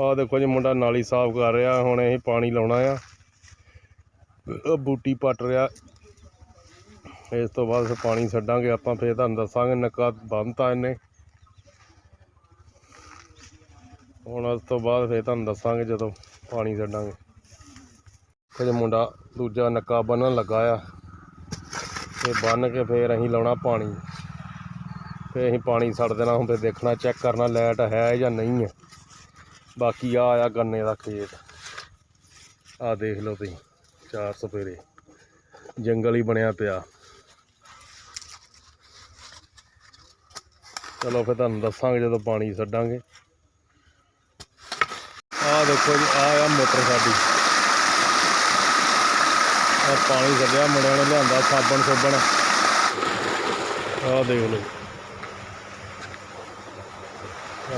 ਆਹ ਦੇਖੋ ਜੀ ਮੁੰਡਾ ਨਾਲੀ ਸਾਫ਼ ਕਰ ਰਿਹਾ, ਹੁਣ ਇਹ ਪਾਣੀ ਲਾਉਣਾ ਆ। ਬੂਟੀ ਪੱਟ ਰਿਹਾ। ਇਸ ਤੋਂ ਬਾਅਦ ਫਿਰ ਪਾਣੀ ਛੱਡਾਂਗੇ, ਆਪਾਂ ਫੇਰ ਤੁਹਾਨੂੰ ਦੱਸਾਂਗੇ ਨੱਕਾ ਬੰਨਤਾ ਇਹਨੇ। ਹੁਣ ਉਸ ਤੋਂ ਬਾਅਦ ਫੇਰ ਤੁਹਾਨੂੰ ਦੱਸਾਂਗੇ ਜਦੋਂ ਪਾਣੀ ਛੱਡਾਂਗੇ। ਕੁਝ ਮੁੰਡਾ ਦੂਜਾ ਨੱਕਾ ਬੰਨਣ ਲੱਗਾ ਆ। ਇਹ ਬੰਨ ਕੇ ਫੇਰ ਅਸੀਂ ਲਾਉਣਾ ਪਾਣੀ। ਫੇਰ ਅਸੀਂ ਪਾਣੀ ਛੱਡ ਦੇਣਾ, ਹੁਣ ਫੇਰ ਦੇਖਣਾ, ਚੈੱਕ ਕਰਨਾ, ਲਾਈਟ ਹੈ ਜਾਂ ਨਹੀਂ ਹੈ। ਬਾਕੀ ਆ ਆ ਗੰਨੇ ਦਾ ਖੇਤ। ਆ ਦੇਖ ਲਓ ਤੁਸੀਂ, ਚਾਰ ਸਪੇਰੇ ਜੰਗਲ ਹੀ ਬਣਿਆ ਪਿਆ। ਚਲੋ ਫਿਰ ਤੁਹਾਨੂੰ ਦੱਸਾਂਗੇ ਜਦੋਂ ਪਾਣੀ ਛੱਡਾਂਗੇ। ਆਹ ਦੇਖੋ ਜੀ, ਆ ਆ ਮੋਟਰ ਸਾਡੀ। ਆ ਪਾਣੀ ਛੱਡਿਆ, ਮੁੰਡਿਆਂ ਨੇ ਲਿਆਂਦਾ ਸਾਬਣ ਸੁਬਣ। ਆਹ ਦੇਖ ਲਓ।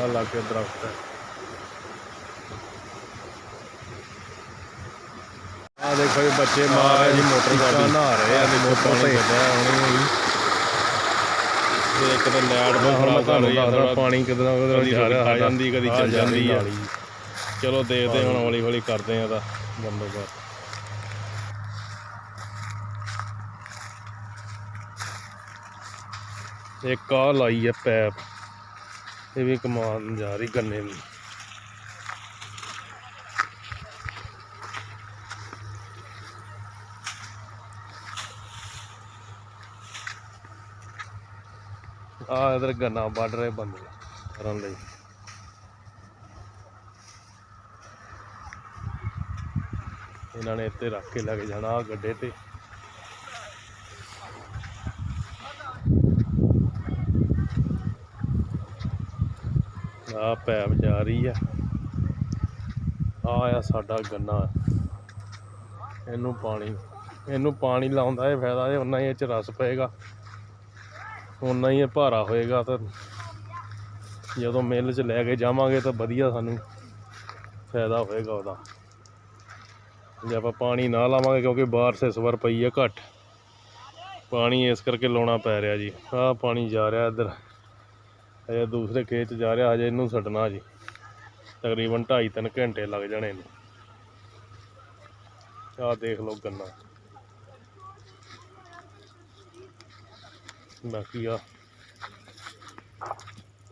ਆ ਲਾਗੇ ਦਰਖਤ। ਹੈ ਆ ਦੇਖੋ ਜੀ ਬੱਚੇ ਮਾਰ ਰਹੇ ਜੀ ਮੋਟਰ ਸਾਡੀ ਨਹਾ ਰਹੇ ਆ ਦੇਖੋ ਪਾਣੀ ਕੱਢਿਆ ਹੁਣੇ ਹੀ ਤੇ ਇੱਕ ਤਾਂ ਲੈਟ ਦਾ ਹੁਣ ਤੁਹਾਨੂੰ ਦੱਸਦਾ ਪਾਣੀ ਕਿਦਾਂ ਉਹਦੇ ਜਾ ਰਿਹਾ ਆ ਜਾਂਦੀ ਕਦੀ ਚੱਲ ਜਾਂਦੀ ਆ। ਚਲੋ ਦੇਖਦੇ ਹੁਣ ਹੌਲੀ ਹੌਲੀ ਕਰਦੇ ਆ ਇਹਦਾ ਬੰਦੋਬਸਤ ਇੱਕ ਆ ਲਾਈ ਆ ਪੈਪ। ਇਹ ਵੀ ਕਮਾਨ ਜਾ ਰਹੀ ਗੰਨੇ ਨੂੰ ਆ ਇਧਰ ਗੰਨਾ ਵੱਢ ਰਹੇ ਬੰਦੇ ਕਰਨ ਲਈ। ਇਹਨਾਂ ਨੇ ਇੱਥੇ ਰੱਖ ਕੇ ਲੈ ਕੇ ਜਾਣਾ ਆਹ ਗੱਡੇ ਤੇ। ਆ ਪੈਪ ਜਾ ਰਹੀ ਆ। ਆ ਆ ਸਾਡਾ ਗੰਨਾ। ਇਹਨੂੰ ਪਾਣੀ ਇਹਨੂੰ ਪਾਣੀ ਲਾਉਂਦਾ ਇਹ ਫਾਇਦਾ ਇਹ ਉਨਾ ਹੀ ਇਹ ਚ ਰਸ ਪਏਗਾ। ਉਨਾ ਹੀ ਇਹ ਭਾਰਾ ਹੋਏਗਾ ਤਾਂ ਜਦੋਂ ਮਿੱਲ 'ਚ ਲੈ ਕੇ ਜਾਵਾਂਗੇ ਤਾਂ ਵਧੀਆ ਸਾਨੂੰ ਫਾਇਦਾ ਹੋਏਗਾ ਉਹਦਾ। ਜੇ ਆਪਾਂ ਪਾਣੀ ਨਾ ਲਾਵਾਂਗੇ ਕਿਉਂਕਿ ਬਾਰਿਸ਼ ਇਸ ਵਾਰ ਪਈ ਹੈ ਘੱਟ। ਪਾਣੀ ਇਸ ਕਰਕੇ ਲਾਉਣਾ ਪੈ ਰਿਹਾ ਜੀ। ਆਹ ਪਾਣੀ ਜਾ ਰਿਹਾ ਇੱਧਰ। ਅਜੇ ਦੂਸਰੇ ਖੇਤ 'ਚ ਜਾ ਰਿਹਾ, ਹਜੇ ਇਹਨੂੰ ਛੱਡਣਾ ਜੀ। ਤਕਰੀਬਨ 2.5 3 ਘੰਟੇ ਲੱਗ ਜਾਣੇ ਇਹਨੂੰ। ਆਹ ਦੇਖ ਲਓ ਗੰਨਾ। ਬਾਕੀ ਆ।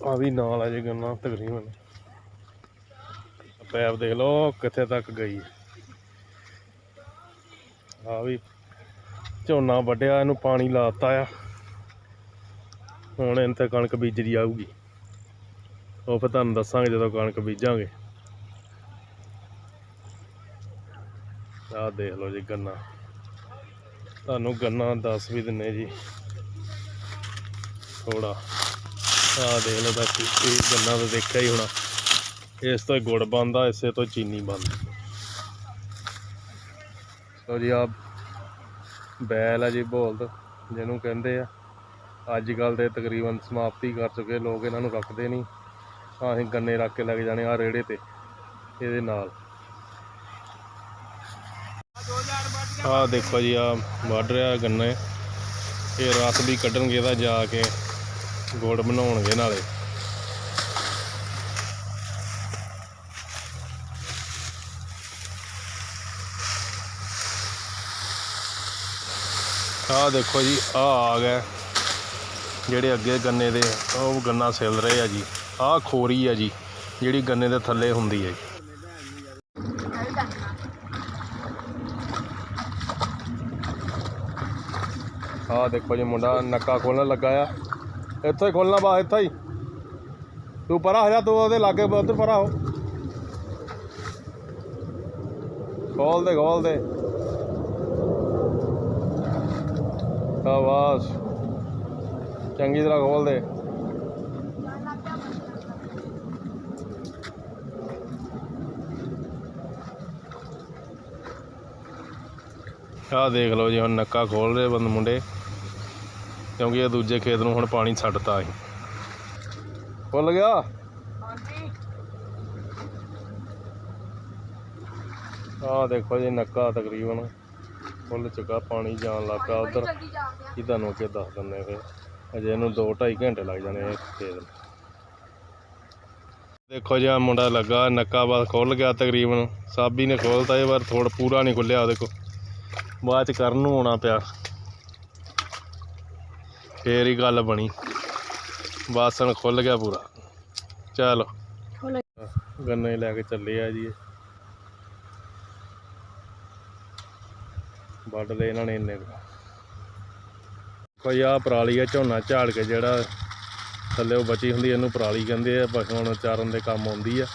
ਆ ਵੀ ਨਾਲ ਆ ਜੇ ਗੰਨਾ ਤਕਰੀਬਨ। ਪੈਪ ਦੇਖ ਲਓ ਕਿੱਥੇ ਤੱਕ ਗਈ ਆ। ਵੀ ਝੋਨਾ ਵੱਢਿਆ, ਇਹਨੂੰ ਪਾਣੀ ਲਾਤਾ ਆ। ਹੁਣ ਇਹਨਾਂ ਤੇ ਕਣਕ ਬੀਜਰੀ ਆਊਗੀ। ਉਹ ਫਿਰ ਤੁਹਾਨੂੰ ਦੱਸਾਂਗੇ ਜਦੋਂ ਕਣਕ ਬੀਜਾਂਗੇ। ਆਹ ਦੇਖ ਲਓ ਜੀ ਗੰਨਾ। ਤੁਹਾਨੂੰ ਗੰਨਾ ਦੱਸ ਵੀ ਦਿੰਨੇ ਜੀ। ਥੋੜਾ ਆਹ ਦੇਖ ਲਓ ਬਾਕੀ ਕੀ ਗੰਨਾ ਤਾਂ ਦੇਖਿਆ ਹੀ ਹੋਣਾ। ਇਸ ਤੋਂ ਗੁੜ ਬਣਦਾ, ਇਸੇ ਤੋਂ ਚੀਨੀ ਬਣਦੀ। ਸੋ ਜੀ ਆ ਬੈਲ ਆ ਜੀ, ਬੋਲਦ, ਜਿਹਨੂੰ ਕਹਿੰਦੇ ਆ। ਅੱਜ ਕੱਲ ਦੇ ਤਕਰੀਬਨ ਸਮਾਪਤੀ ਕਰ ਚੁੱਕੇ, ਲੋਕ ਇਹਨਾਂ ਨੂੰ ਰੱਖਦੇ ਨਹੀਂ। ਆਹ ਅਸੀਂ ਗੰਨੇ ਰੱਖ ਕੇ ਲੱਗ ਜਾਣੇ ਆ ਰੇੜੇ ਤੇ, ਇਹਦੇ ਨਾਲ। ਆਹ ਦੇਖੋ ਜੀ ਆ ਵੱਢ ਰਿਹਾ ਗੰਨੇ। ਇਹ ਰਸ ਵੀ ਕੱਢਣਗੇ ਇਹਦਾ ਜਾ ਕੇ। ਗੁੜ ਬਣਾਉਣਗੇ ਨਾਲੇ। ਆਹ ਦੇਖੋ ਜੀ ਆ ਆ ਗਏ ਜਿਹੜੇ ਅੱਗੇ ਗੰਨੇ ਦੇ, ਉਹ ਗੰਨਾ ਸਿਲ ਰਹੇ ਆ ਜੀ। ਆਹ ਖੋਰੀ ਆ ਜੀ, ਜਿਹੜੀ ਗੰਨੇ ਦੇ ਥੱਲੇ ਹੁੰਦੀ ਹੈ ਜੀ। ਆਹ ਦੇਖੋ ਜੀ ਮੁੰਡਾ ਨੱਕਾ ਖੋਲਣ ਲੱਗਾ ਆ। ਇੱਥੋਂ ਹੀ ਖੋਲਣਾ ਬਾ ਇੱਥੋਂ ਹੀ। ਤੂੰ ਪਰਾ ਹੋ ਜਾ, ਤੂੰ ਉਹਦੇ ਲਾਗੇ ਉਧਰ ਪਰਾ ਹੋ। ਖੋਲ ਦੇ ਖੋਲ ਦੇ। ਸ਼ਾਬਾਸ਼। ਚੰਗੀ ਤਰ੍ਹਾਂ ਖੋਲ ਦੇ। ਆਹ ਦੇਖ ਲਓ ਜੀ, ਹੁਣ ਨੱਕਾ ਖੋਲ ਰਹੇ ਬੰਦ ਮੁੰਡੇ। ਕਿਉਂਕਿ ਇਹ ਦੂਜੇ ਖੇਤ ਨੂੰ ਹੁਣ ਪਾਣੀ ਛੱਡਤਾ ਅਸੀਂ। ਖੁੱਲ ਗਿਆ? ਆਹ ਦੇਖੋ ਜੀ ਨੱਕਾ ਤਕਰੀਬਨ ਖੁੱਲ ਚੁੱਕਾ ਪਾਣੀ ਜਾਣ ਲੱਗਾ ਉਧਰ। ਕੀ ਤੁਹਾਨੂੰ ਅੱਗੇ ਦੱਸ ਦਿੰਦੇ ਫਿਰ। ਅਜੇ ਇਹਨੂੰ 2 2.5 ਘੰਟੇ ਲੱਗ ਜਾਣੇ ਇਹ ਖੇਤ ਨੂੰ। ਦੇਖੋ ਜੀ ਆਹ ਮੁੰਡਾ ਲੱਗਾ ਨੱਕਾ ਬਸ ਖੁੱਲ ਗਿਆ ਤਕਰੀਬਨ। ਸਾਬੀ ਨੇ ਖੋਲਤਾ ਇਹ ਵਾਰ ਥੋੜਾ ਪੂਰਾ ਨਹੀਂ ਖੁੱਲਿਆ ਕੋ ਬਾਅਦ ਚ ਕਰਨ ਨੂੰ ਆਉਣਾ ਪਿਆ। ਫੇਰ ਹੀ ਗੱਲ ਬਣੀ ਬਾਸਣ ਖੁੱਲ ਗਿਆ ਪੂਰਾ ਚਲੋ ਗੰਨੇ ਲੈ ਕੇ ਚੱਲੇ ਆ ਜੀ। ਵੱਢ ਲਏ ਇਹਨਾਂ ਨੇ ਇੰਨੇ। ਕੋਈ ਆ ਪਰਾਲੀ ਆ ਝੋਨਾ ਝਾੜ ਕੇ ਜਿਹੜਾ ਥੱਲੇ ਉਹ ਬਚੀ ਹੁੰਦੀ ਇਹਨੂੰ ਪਰਾਲੀ ਕਹਿੰਦੇ ਆ ਪਸ਼ੂਆਂ ਨੂੰ ਚਾਰਨ ਦੇ ਕੰਮ ਆਉਂਦੀ ਆ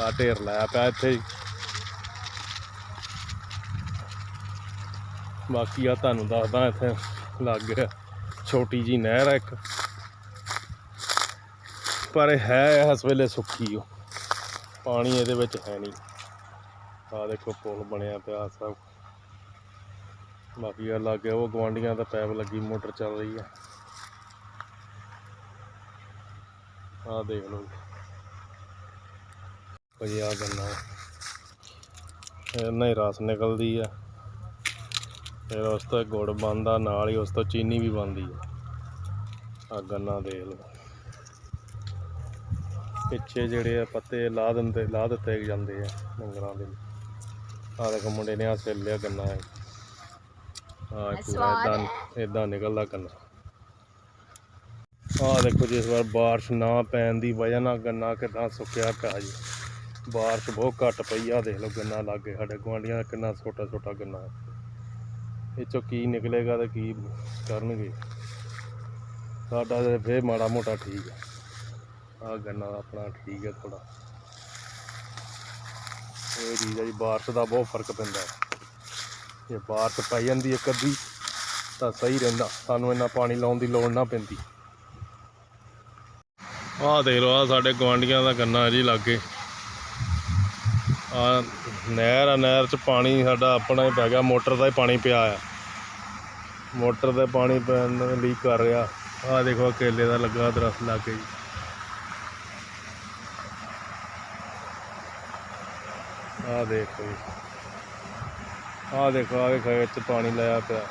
ਆ ਢੇਰ ਲਾਇਆ ਪਿਆ ਇੱਥੇ। ਬਾਕੀ ਆ ਤੁਹਾਨੂੰ ਦੱਸਦਾ ਇੱਥੇ ਲੱਗ ਗਿਆ ਛੋਟੀ ਜੀ ਨਹਿਰ ਆ ਇੱਕ। ਪਰ ਇਹ ਹੈ ਇਸ ਵੇਲੇ ਸੁੱਕੀ ਉਹ ਪਾਣੀ ਇਹਦੇ ਵਿੱਚ ਹੈ ਨਹੀਂ। ਆ ਦੇਖੋ, ਪੁਲ ਬਣਿਆ ਪਿਆ ਸਭ। ਬਾਕੀ ਆ ਲਾਗੇ ਉਹ ਗਵਾਂਡੀਆਂ ਦਾ ਪੈਪ ਲੱਗੀ, ਮੋਟਰ ਚੱਲ ਰਹੀ ਆ। ਆ ਦੇਖ ਲਓ। ਕੋਈ ਆ ਗੰਨਾ। ਇਹਨਾਂ ਹੀ ਰਸ ਨਿਕਲਦੀ ਆ। ਫਿਰ ਉਸ ਤੋਂ ਗੁੜ ਬਣਦਾ ਨਾਲ ਹੀ ਉਸ ਤੋਂ ਚੀਨੀ ਵੀ ਬਣਦੀ ਆ। ਆ ਗੰਨਾ ਦੇਖ ਲਓ। ਪਿੱਛੇ ਜਿਹੜੇ ਆ ਪੱਤੇ ਲਾ ਦਿੰਦੇ ਲਾ ਦਿੱਤੇ ਜਾਂਦੇ ਆ ਡੰਗਰਾਂ ਦੇ। ਆ ਦੇਖੋ ਮੁੰਡੇ ਨੇ ਆ ਸਿੱਲ ਲਿਆ ਗੰਨਾ ਹੈ ਆ ਪੂਰਾ ਇਦਾਂ ਇਦਾਂ ਨਿਕਲਦਾ ਗੰਨਾ। ਆ ਦੇਖੋ ਜੀ ਇਸ ਵਾਰ ਬਾਰਿਸ਼ ਨਾ ਪੈਣ ਦੀ ਵਜ੍ਹਾ ਨਾਲ ਗੰਨਾ ਕਿਦਾਂ ਸੁੱਕਿਆ ਪਿਆ ਜੀ। ਬਾਰਿਸ਼ ਬਹੁਤ ਘੱਟ ਪਈ ਆ ਦੇਖ ਲਓ ਗੰਨਾ ਲੱਗੇ ਸਾਡੇ ਦਾ ਕਿੰਨਾ ਛੋਟਾ ਛੋਟਾ ਗੰਨਾ। ਹੈ। ਇਹ ਚੋਂ ਕੀ ਨਿਕਲੇਗਾ ਤੇ ਕੀ ਕਰਨਗੇ। ਸਾਡਾ ਤੇ ਫੇਰ ਮਾੜਾ ਮੋਟਾ ਠੀਕ ਹੈ ਆ ਗੰਨਾ ਆਪਣਾ ਠੀਕ ਹੈ ਥੋੜਾ ਇਹ ਚੀਜ਼ ਹੈ ਜੀ, ਬਾਰਿਸ਼ ਦਾ ਬਹੁਤ ਫ਼ਰਕ ਪੈਂਦਾ। ਜੇ ਬਾਰਿਸ਼ ਪੈ ਜਾਂਦੀ ਇੱਕ ਅੱਧੀ, ਤਾਂ ਸਹੀ ਰਹਿੰਦਾ। ਸਾਨੂੰ ਇੰਨਾ ਪਾਣੀ ਲਾਉਣ ਦੀ ਲੋੜ ਨਾ ਪੈਂਦੀ। ਆਹ ਦੇਖ ਲਓ ਆ ਸਾਡੇ ਗਵਾਂਡੀਆਂ ਦਾ ਗੰਨਾ ਜੀ ਲਾਗੇ। ਆ ਨਹਿਰ ਆ, ਨਹਿਰ 'ਚ ਪਾਣੀ ਸਾਡਾ ਆਪਣਾ ਹੀ ਪੈ ਗਿਆ, ਮੋਟਰ ਦਾ ਹੀ ਪਾਣੀ ਪਿਆ ਆ। ਮੋਟਰ ਦਾ ਪਾਣੀ ਪੈਣ ਲੀਕ ਕਰ ਰਿਹਾ। ਆਹ ਦੇਖੋ ਕੇਲੇ ਦਾ ਲੱਗਾ ਦਰਖਤ ਲਾਗੇ ਜੀ। ਆਹ ਦੇਖੋ ਜੀ। ਆਹ ਦੇਖੋ ਆਹ ਦੇਖੋ ਵਿੱਚ ਪਾਣੀ ਲਾਇਆ ਪਿਆ।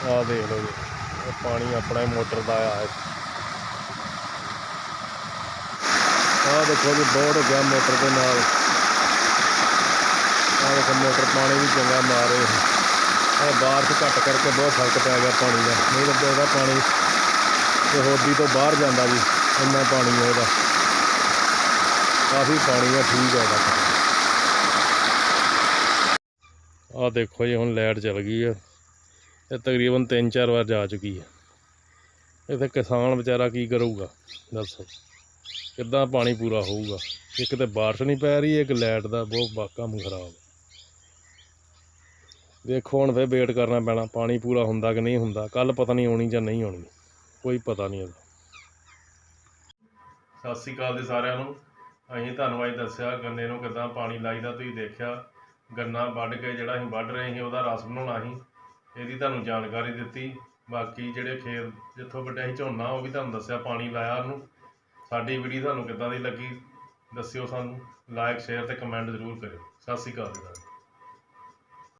ਆਹ ਦੇਖ ਲਓ ਜੀ ਪਾਣੀ ਆਪਣਾ ਹੀ ਮੋਟਰ ਦਾ ਆਇਆ। ਹੈ ਆਹ ਦੇਖੋ ਜੀ ਬੋਰਡ ਗਿਆ ਮੋਟਰ ਦੇ ਨਾਲ। ਆਹ ਦੇਖੋ, ਮੋਟਰ ਪਾਣੀ ਵੀ ਚੰਗਾ ਮਾਰ। ਰਹੀ ਹੈ ਇਹ ਬਾਰਿਸ਼ ਘੱਟ ਕਰਕੇ ਬਹੁਤ ਫ਼ਰਕ ਪੈ ਗਿਆ ਪਾਣੀ ਦਾ। ਨਹੀਂ ਤਾਂ ਇਹਦਾ ਪਾਣੀ ਤੇ ਹੋਦੀ ਤੋਂ ਬਾਹਰ ਜਾਂਦਾ ਜੀ, ਇੰਨਾ ਪਾਣੀ ਹੈ ਇਹਦਾ। ਕਾਫੀ ਪਾਣੀ ਹੈ, ਠੀਕ ਹੈ ਇਹਦਾ। ਆਹ ਦੇਖੋ ਜੀ, ਹੁਣ ਲਾਈਟ ਚੱਲ ਗਈ ਹੈ। ਇਹ ਤਕਰੀਬਨ 3-4 ਵਾਰ ਜਾ ਚੁੱਕੀ ਹੈ। ਇੱਥੇ ਕਿਸਾਨ ਵਿਚਾਰਾ ਕੀ ਕਰੂਗਾ? ਦੱਸੋ। ਕਿੱਦਾਂ ਪਾਣੀ ਪੂਰਾ ਹੋਊਗਾ? ਇੱਕ ਤੇ ਬਾਰਿਸ਼ ਨਹੀਂ ਪੈ ਰਹੀ, ਇੱਕ ਲਾਈਟ ਦਾ ਬਹੁਤ ਬਾ- ਕੰਮ ਖਰਾਬ ਦੇਖੋ ਹੁਣ ਫੇਰ ਵੇਟ ਕਰਨਾ ਪੈਣਾ, ਪਾਣੀ ਪੂਰਾ ਹੁੰਦਾ ਕਿ ਨਹੀਂ ਹੁੰਦਾ ਕੱਲ ਪਤਾ ਨਹੀਂ ਆਉਣੀ ਜਾਂ ਨਹੀਂ ਆਉਣੀ ਕੋਈ ਪਤਾ ਨਹੀਂ ਇਹਦਾ ਸਤਿ ਸ੍ਰੀ ਅਕਾਲ ਜੀ ਸਾਰਿਆਂ ਨੂੰ। ਅਸੀਂ ਤੁਹਾਨੂੰ ਅੱਜ ਦੱਸਿਆ ਗੰਨੇ ਨੂੰ ਕਿੱਦਾਂ ਪਾਣੀ ਲਾਈਦਾ, ਤੁਸੀਂ ਦੇਖਿਆ, ਗੰਨਾ ਵੱਢ ਕੇ ਜਿਹੜਾ ਅਸੀਂ ਵੱਢ ਰਹੇ ਸੀ, ਉਹਦਾ ਰਸ ਬਣਾਉਣਾ ਸੀ, ਇਹਦੀ ਤੁਹਾਨੂੰ ਜਾਣਕਾਰੀ ਦਿੱਤੀ। ਬਾਕੀ ਜਿਹੜੇ ਖੇਤ ਜਿੱਥੋਂ ਵੱਢਿਆ ਸੀ ਝੋਨਾ, ਉਹ ਵੀ ਤੁਹਾਨੂੰ ਦੱਸਿਆ, ਪਾਣੀ ਲਾਇਆ ਉਹਨੂੰ। ਸਾਡੀ ਵੀਡੀਓ ਤੁਹਾਨੂੰ ਕਿੱਦਾਂ ਦੀ ਲੱਗੀ, ਦੱਸਿਓ ਸਾਨੂੰ ਲਾਈਕ ਸ਼ੇਅਰ ਤੇ ਕਮੈਂਟ ਜ਼ਰੂਰ ਕਰਿਓ। ਸਤਿ ਸ੍ਰੀ ਅਕਾਲ ਜੀ ਸਾਰਿਆਂ